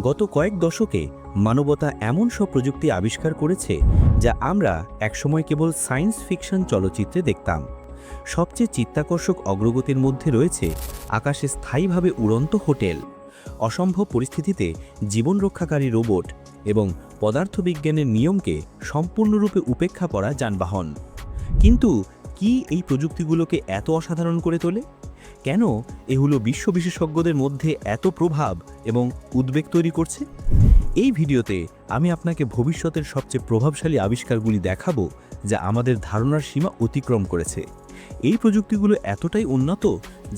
গত কয়েক দশকে মানবতা এমন সব প্রযুক্তি আবিষ্কার করেছে যা আমরা একসময় কেবল সায়েন্স ফিকশন চলচ্চিত্রে দেখতাম। সবচেয়ে চিত্তাকর্ষক অগ্রগতির মধ্যে রয়েছে আকাশে স্থায়ীভাবে উড়ন্ত হোটেল, অসম্ভব পরিস্থিতিতে জীবন রক্ষাকারী রোবট এবং পদার্থবিজ্ঞানের নিয়মকে সম্পূর্ণরূপে উপেক্ষা করা যানবাহন। কিন্তু কি এই প্রযুক্তিগুলোকে এত অসাধারণ করে তোলে? কেন এগুলো বিশ্ব বিশেষজ্ঞদের মধ্যে এত প্রভাব এবং উদ্বেগ তৈরি করছে? এই ভিডিওতে আমি আপনাকে ভবিষ্যতের সবচেয়ে প্রভাবশালী আবিষ্কারগুলি দেখাবো যা আমাদের ধারণার সীমা অতিক্রম করেছে। এই প্রযুক্তিগুলো এতটাই উন্নত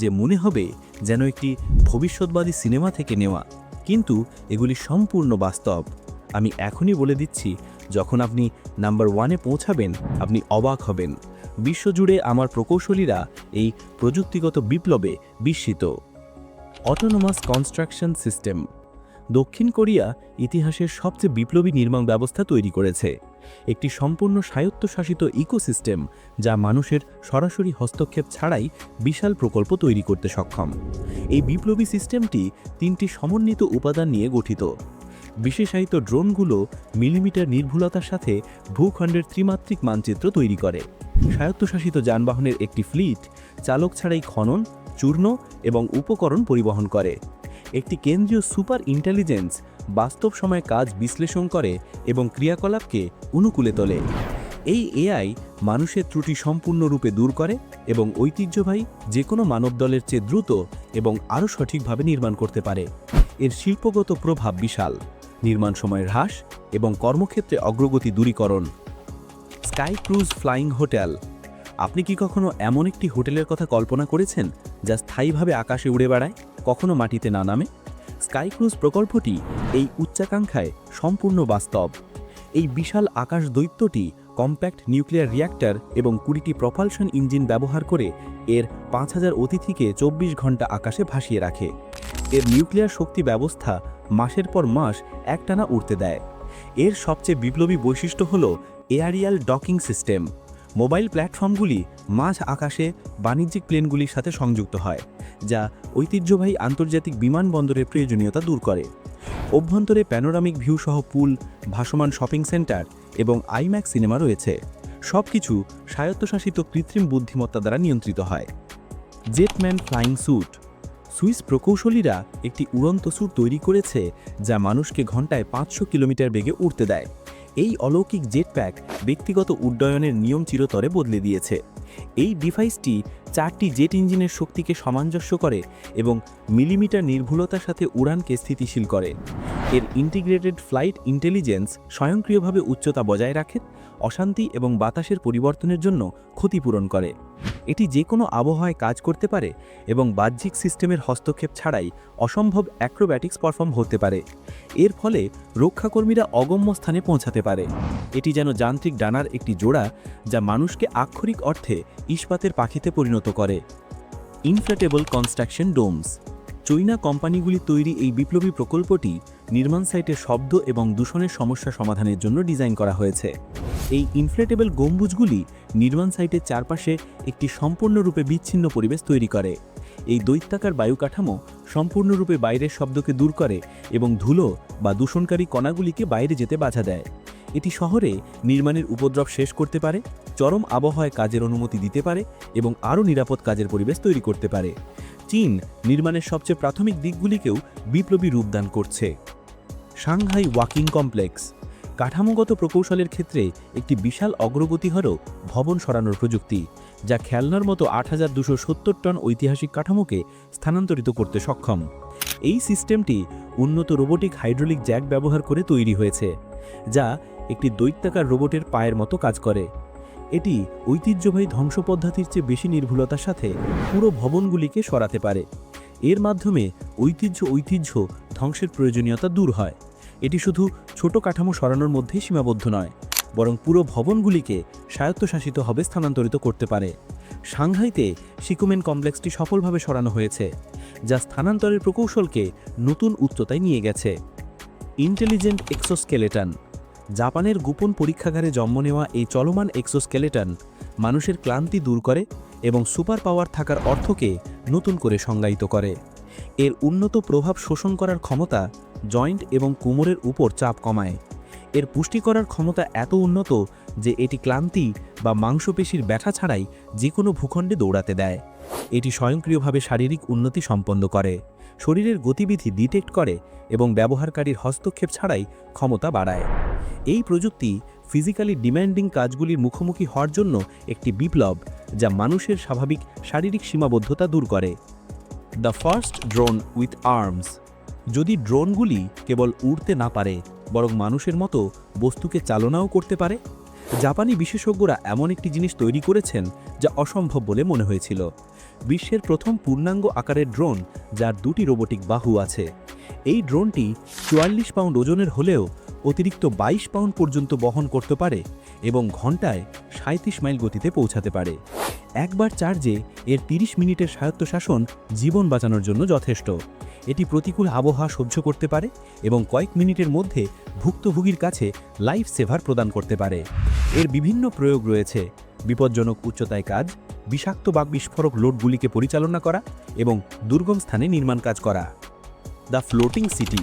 যে মনে হবে যেন একটি ভবিষ্যৎবাদী সিনেমা থেকে নেওয়া, কিন্তু এগুলি সম্পূর্ণ বাস্তব। আমি এখনই বলে দিচ্ছি, যখন আপনি নাম্বার ওয়ানে পৌঁছাবেন, আপনি অবাক হবেন। বিশ্বজুড়ে আমার প্রকৌশলীরা এই প্রযুক্তিগত বিপ্লবে বিস্মিত। অটোনোমাস কনস্ট্রাকশন সিস্টেম দক্ষিণ কোরিয়া ইতিহাসের সবচেয়ে বিপ্লবী নির্মাণ ব্যবস্থা তৈরি করেছে। একটি সম্পূর্ণ স্বায়ত্তশাসিত ইকোসিস্টেম যা মানুষের সরাসরি হস্তক্ষেপ ছাড়াই বিশাল প্রকল্প তৈরি করতে সক্ষম। এই বিপ্লবী সিস্টেমটি তিনটি সমন্বিত উপাদান নিয়ে গঠিত। বিশেষায়িত ড্রোনগুলো মিলিমিটার নির্ভুলতার সাথে ভূখণ্ডের ত্রিমাত্রিক মানচিত্র তৈরি করে। স্বায়ত্তশাসিত যানবাহনের একটি ফ্লিট চালক ছাড়াই খনন চূর্ণ এবং উপকরণ পরিবহন করে। একটি কেন্দ্রীয় সুপার ইন্টেলিজেন্স বাস্তব সময়ে কাজ বিশ্লেষণ করে এবং ক্রিয়াকলাপকে অনুকূলে তোলে। এই এআই মানুষের ত্রুটি সম্পূর্ণরূপে দূর করে এবং ঐতিহ্যবাহী যে কোনো মানব দলের চেয়ে দ্রুত এবং আরও সঠিকভাবে নির্মাণ করতে পারে। এর শিল্পগত প্রভাব বিশাল। নির্মাণ সময়ের হ্রাস এবং কর্মক্ষেত্রে অগ্রগতি দূরীকরণ। স্কাই ক্রুজ ফ্লাইং হোটেল আপনি কি কখনো এমন একটি হোটেলের কথা কল্পনা করেছেন যা স্থায়ীভাবে আকাশে উড়ে বেড়ায়, কখনো মাটিতে না নামে? স্কাই ক্রুজ প্রকল্পটি এই উচ্চাকাঙ্ক্ষায় সম্পূর্ণ বাস্তব। এই বিশাল আকাশ দৈত্যটি কম্প্যাক্ট নিউক্লিয়ার রিয়্যাক্টর এবং কুড়িটি প্রপালশন ইঞ্জিন ব্যবহার করে এর পাঁচ হাজার অতিথিকে চব্বিশ ঘণ্টা আকাশে ভাসিয়ে রাখে। এর নিউক্লিয়ার শক্তি ব্যবস্থা মাসের পর মাস একটানা উড়তে দেয়। এর সবচেয়ে বিপ্লবী বৈশিষ্ট্য হল এয়ারিয়াল ডকিং সিস্টেম। মোবাইল প্ল্যাটফর্মগুলি মাঝ আকাশে বাণিজ্যিক প্লেনগুলির সাথে সংযুক্ত হয়, যা ঐতিহ্যবাহী আন্তর্জাতিক বিমানবন্দরের প্রয়োজনীয়তা দূর করে। অভ্যন্তরে প্যানোরামিক ভিউ সহ পুল, ভাসমান শপিং সেন্টার এবং আইম্যাক্স সিনেমা রয়েছে। সবকিছু স্বায়ত্তশাসিত কৃত্রিম বুদ্ধিমত্তা দ্বারা নিয়ন্ত্রিত হয়। Jetman flying suit. সুইস প্রকৌশলীরা একটি উড়ন্ত স্যুট তৈরি করেছে, যা মানুষকে ঘন্টায় পাঁচশো কিলোমিটার বেগে উড়তে দেয়। এই অলৌকিক জেট প্যাক ব্যক্তিগত উড্ডয়নের নিয়ম চিরতরে বদলে দিয়েছে। এই ডিভাইসটি চারটি জেট ইঞ্জিনের শক্তিকে সামঞ্জস্য করে এবং মিলিমিটার নির্ভুলতার সাথে উড়ানকে স্থিতিশীল করে। এর ইন্টিগ্রেটেড ফ্লাইট ইন্টেলিজেন্স স্বয়ংক্রিয়ভাবে উচ্চতা বজায় রাখে অশান্তি এবং বাতাসের পরিবর্তনের জন্য ক্ষতিপূরণ করে। এটি যে কোনো আবহাওয়ায় কাজ করতে পারে এবং বাহ্যিক সিস্টেমের হস্তক্ষেপ ছাড়াই অসম্ভব অ্যাক্রোব্যাটিক্স পারফর্ম হতে পারে। এর ফলে রক্ষাকর্মীরা অগম্য স্থানে পৌঁছাতে পারে। এটি যেন যান্ত্রিক ডানার একটি জোড়া যা মানুষকে আক্ষরিক অর্থে ইস্পাতের পাখিতে পরিণত করে। ইনফ্লেটেবল কনস্ট্রাকশন ডোমস চৈনা কোম্পানিগুলি তৈরি এই বিপ্লবী প্রকল্পটি নির্মাণ সাইটে শব্দ এবং দূষণের সমস্যা সমাধানের জন্য ডিজাইন করা হয়েছে। এই ইনফ্লেটেবল গম্বুজগুলি নির্মাণ সাইটের চারপাশে একটি সম্পূর্ণরূপে বিচ্ছিন্ন পরিবেশ তৈরি করে। এই দৈত্যাকার বায়ু কাঠামো সম্পূর্ণরূপে বাইরের শব্দকে দূর করে এবং ধুলো বা দূষণকারী কণাগুলিকে বাইরে যেতে বাধা দেয়। এটি শহরে নির্মাণের উপদ্রব শেষ করতে পারে, চরম আবহাওয়ায় কাজের অনুমতি দিতে পারে এবং আরও নিরাপদ কাজের পরিবেশ তৈরি করতে পারে। চীন নির্মাণের সবচেয়ে প্রাথমিক দিকগুলিকেও বিপ্লবী রূপদান করছে। সাংহাই ওয়াকিং কমপ্লেক্স কাঠামোগত প্রকৌশলের ক্ষেত্রে একটি বিশাল অগ্রগতি হল ভবন সরানোর প্রযুক্তি, যা খেলনার মতো আট টন ঐতিহাসিক কাঠামোকে স্থানান্তরিত করতে সক্ষম। এই সিস্টেমটি উন্নত রোবোটিক হাইড্রোলিক জ্যাক ব্যবহার করে তৈরি হয়েছে, যা একটি দৈত্যাকার রোবটের পায়ের মতো কাজ করে। এটি ঐতিহ্যবাহী ধ্বংস পদ্ধতির চেয়ে বেশি নির্ভুলতার সাথে পুরো ভবনগুলিকে সরাতে পারে। এর মাধ্যমে ঐতিহ্য ঐতিহ্য ধ্বংসের প্রয়োজনীয়তা দূর হয়। এটি শুধু ছোট কাঠামো সরানোর মধ্যেই সীমাবদ্ধ নয়, বরং পুরো ভবনগুলিকে স্বায়ত্তশাসিতভাবে স্থানান্তরিত করতে পারে। সাংহাইতে সিকুমেন কমপ্লেক্সটি সফলভাবে সরানো হয়েছে, যা স্থানান্তরের প্রকৌশলকে নতুন উচ্চতায় নিয়ে গেছে। ইন্টেলিজেন্ট এক্সোস্কেলেটন জাপানের গোপন পরীক্ষাগারে জন্ম নেওয়া এই চলমান এক্সোস্কেলেটন মানুষের ক্লান্তি দূর করে এবং সুপার পাওয়ার থাকার অর্থকে নতুন করে সংজ্ঞায়িত করে। এর উন্নত প্রভাব শোষণ করার ক্ষমতা জয়েন্ট এবং কোমরের উপর চাপ কমায়। এর পুষ্টি করার ক্ষমতা এত উন্নত যে এটি ক্লান্তি বা মাংসপেশির ব্যথা ছাড়াই যে কোনো ভূখণ্ডে দৌড়াতে দেয়। এটি স্বয়ংক্রিয়ভাবে শারীরিক উন্নতি সম্পন্ন করে, শরীরের গতিবিধি ডিটেক্ট করে এবং ব্যবহারকারীর হস্তক্ষেপ ছাড়াই ক্ষমতা বাড়ায়। এই প্রযুক্তি ফিজিক্যালি ডিম্যান্ডিং কাজগুলির মুখোমুখি হওয়ার জন্য একটি বিপ্লব যা মানুষের স্বাভাবিক শারীরিক সীমাবদ্ধতা দূর করে। The first drone with arms যদি ড্রোনগুলি কেবল উড়তে না পারে, বরং মানুষের মতো বস্তুকে চালনাও করতে পারে? জাপানি বিশেষজ্ঞরা এমন একটি জিনিস তৈরি করেছেন যা অসম্ভব বলে মনে হয়েছিল। বিশ্বের প্রথম পূর্ণাঙ্গ আকারের ড্রোন, যার দুটি রোবোটিক বাহু আছে। এই ড্রোনটি চুয়াল্লিশ পাউন্ড ওজনের হলেও অতিরিক্ত ২২ পাউন্ড পর্যন্ত বহন করতে পারে এবং ঘন্টায় সাঁত্রিশ মাইল গতিতে পৌঁছাতে পারে। একবার চার্জে এর ৩০ মিনিটের স্বায়ত্তশাসন জীবন বাঁচানোর জন্য যথেষ্ট। এটি প্রতিকূল আবহাওয়া সহ্য করতে পারে এবং কয়েক মিনিটের মধ্যে ভুক্তভোগীর কাছে লাইফ সেভার প্রদান করতে পারে। এর বিভিন্ন প্রয়োগ রয়েছে। বিপজ্জনক উচ্চতায় কাজ, বিষাক্ত বা বিস্ফোরক লোডগুলিকে পরিচালনা করা এবং দুর্গম স্থানে নির্মাণ কাজ করা। দ্য ফ্লোটিং সিটি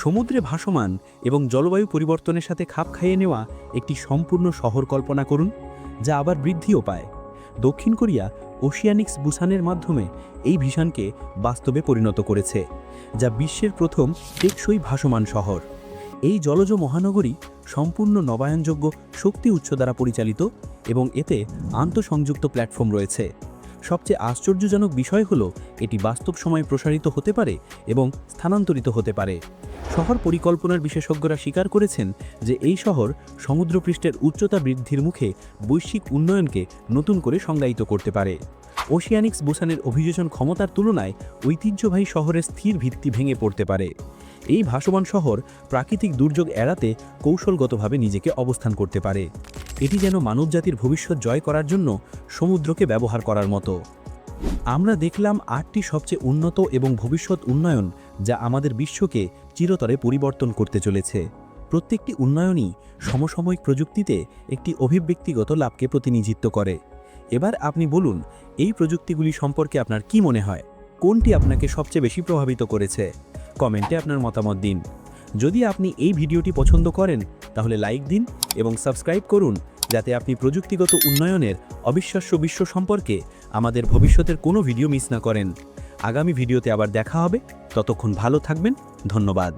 সমুদ্রে ভাসমান এবং জলবায়ু পরিবর্তনের সাথে খাপ খাইয়ে নেওয়া একটি সম্পূর্ণ শহর কল্পনা করুন, যা আবার বৃদ্ধিও পায়। দক্ষিণ কোরিয়া ওশিয়ানিক্স বুসানের মাধ্যমে এই ভিশনকে বাস্তবে পরিণত করেছে, যা বিশ্বের প্রথম টেকসই ভাসমান শহর। এই জলজ মহানগরী সম্পূর্ণ নবায়নযোগ্য শক্তি উৎস দ্বারা পরিচালিত এবং এতে আন্তঃসংযুক্ত প্ল্যাটফর্ম রয়েছে। সবচেয়ে আশ্চর্যজনক বিষয় হলো, এটি বাস্তব সময়ে প্রসারিত হতে পারে এবং স্থানান্তরিত হতে পারে। শহর পরিকল্পনার বিশেষজ্ঞরা স্বীকার করেছেন যে এই শহর সমুদ্রপৃষ্ঠের উচ্চতা বৃদ্ধির মুখে বৈশ্বিক উন্নয়নকে নতুন করে সংজ্ঞায়িত করতে পারে। ওশিয়ানিক্স বুসানের অভিযোজন ক্ষমতার তুলনায় ঐতিহ্যবাহী শহরের স্থির ভিত্তি ভেঙে পড়তে পারে। এই ভাসমান শহর প্রাকৃতিক দুর্যোগ এড়াতে কৌশলগতভাবে নিজেকে অবস্থান করতে পারে। এটি যেন মানবজাতির ভবিষ্যৎ জয় করার জন্য সমুদ্রকে ব্যবহার করার মতো। আমরা দেখলাম আটটি সবচেয়ে উন্নত এবং ভবিষ্যৎ উন্নয়ন যা আমাদের বিশ্বকে চিরতরে পরিবর্তন করতে চলেছে। প্রত্যেকটি উন্নয়নই সমসাময়িক প্রযুক্তিতে একটি অভিব্যক্তিগত লাভকে প্রতিনিধিত্ব করে। এবার আপনি বলুন, এই প্রযুক্তিগুলি সম্পর্কে আপনার কি মনে হয়? কোনটি আপনাকে সবচেয়ে বেশি প্রভাবিত করেছে? কমেন্টে আপনার মতামত দিন। যদি আপনি এই ভিডিওটি পছন্দ করেন, তাহলে লাইক দিন এবং সাবস্ক্রাইব করুন। যাতে আপনি প্রযুক্তিগত উন্নয়নের অবিশ্বাস্য বিশ্ব সম্পর্কে আমাদের ভবিষ্যতের কোনো ভিডিও মিস না করেন। আগামী ভিডিওতে আবার দেখা হবে। ততক্ষণ ভালো থাকবেন। ধন্যবাদ।